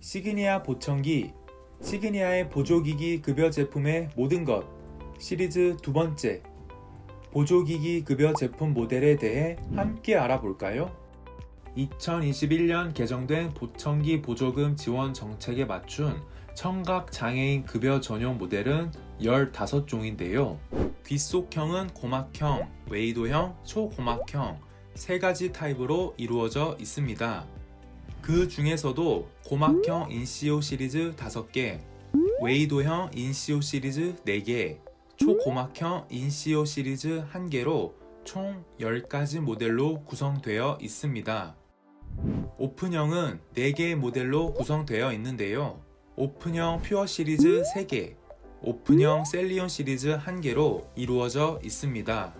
시그니아 보청기, 시그니아의 보조기기 급여 제품의 모든 것 시리즈 두 번째 보조기기 급여 제품 모델에 대해 함께 알아볼까요? 2021년 개정된 보청기 보조금 지원 정책에 맞춘 청각 장애인 급여 전용 모델은 15종인데요. 귓속형은 고막형, 웨이도형, 초고막형 세 가지 타입으로 이루어져 있습니다. 그 중에서도 고막형 인시오 시리즈 5개, 웨이도형 인시오 시리즈 4개, 초고막형 인시오 시리즈 1개로 총 10가지 모델로 구성되어 있습니다. 오픈형은 4개의 모델로 구성되어 있는데요. 오픈형 퓨어 시리즈 3개, 오픈형 셀리온 시리즈 1개로 이루어져 있습니다.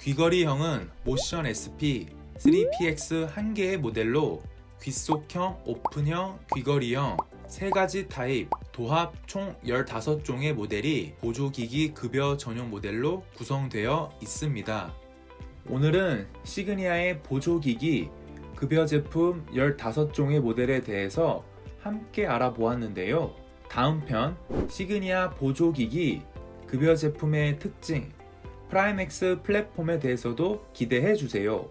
귀걸이형은 모션 SP 3PX 1개의 모델로 귓속형, 오픈형, 귀걸이형 세 가지 타입 도합 총 15종의 모델이 보조기기 급여 전용 모델로 구성되어 있습니다. 오늘은 시그니아의 보조기기 급여 제품 15종의 모델에 대해서 함께 알아보았는데요. 다음 편 시그니아 보조기기 급여 제품의 특징 프라임엑스 플랫폼에 대해서도 기대해 주세요.